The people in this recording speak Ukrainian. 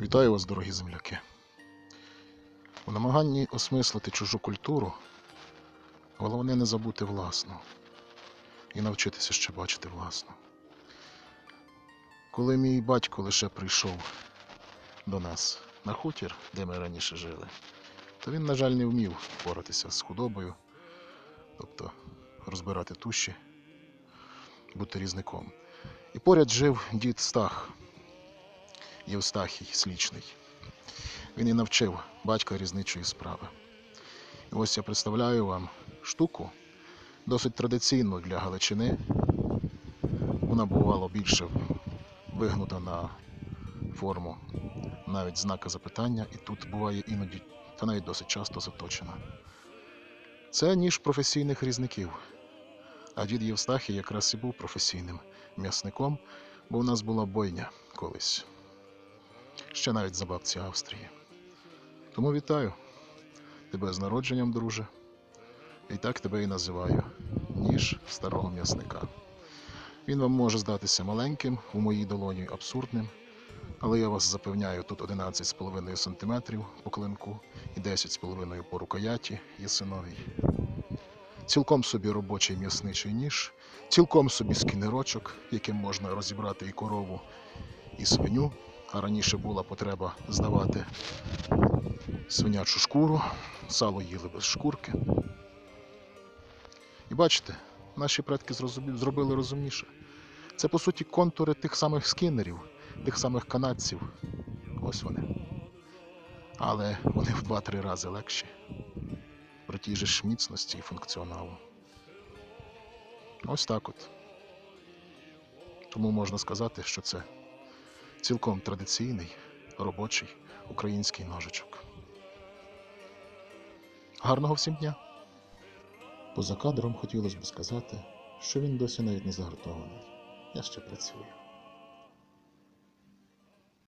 Вітаю вас, дорогі земляки. У намаганні осмислити чужу культуру головне не забути власну і навчитися ще бачити власну. Коли мій батько лише прийшов до нас на хутір, де ми раніше жили, то він, на жаль, не вмів впоратися з худобою, тобто розбирати туші, бути різником. І поряд жив дід Стах, Євстахій Слічний. Він і навчив батька різничої справи. І ось я представляю вам штуку, досить традиційну для Галичини. Вона бувало більше вигнута на форму навіть знака запитання, і тут буває іноді, та навіть досить часто заточена. Це ніж професійних різників. А дід Євстахій якраз і був професійним м'ясником, бо у нас була бойня колись. Ще навіть за бабці Австрії. Тому вітаю тебе з народженням, друже. І так тебе і називаю ніж старого м'ясника. Він вам може здатися маленьким, у моїй долоні абсурдним, але я вас запевняю, тут 11,5 см по клинку і 10,5 по рукояті ясиновій. Цілком собі робочий м'ясничий ніж, цілком собі скінерочок, яким можна розібрати і корову, і свиню. А раніше була потреба здавати свинячу шкуру, сало їли без шкурки. І бачите, наші предки зробили розумніше. Це по суті контури тих самих скінерів, тих самих канадців. Ось вони. Але вони в 2-3 рази легші. При тій ж міцності і функціоналу. Ось так от. Тому можна сказати, що це цілком традиційний робочий український ножичок. Гарного всім дня! Поза кадром хотілося б сказати, що він досі навіть не загартований. Я ще працюю.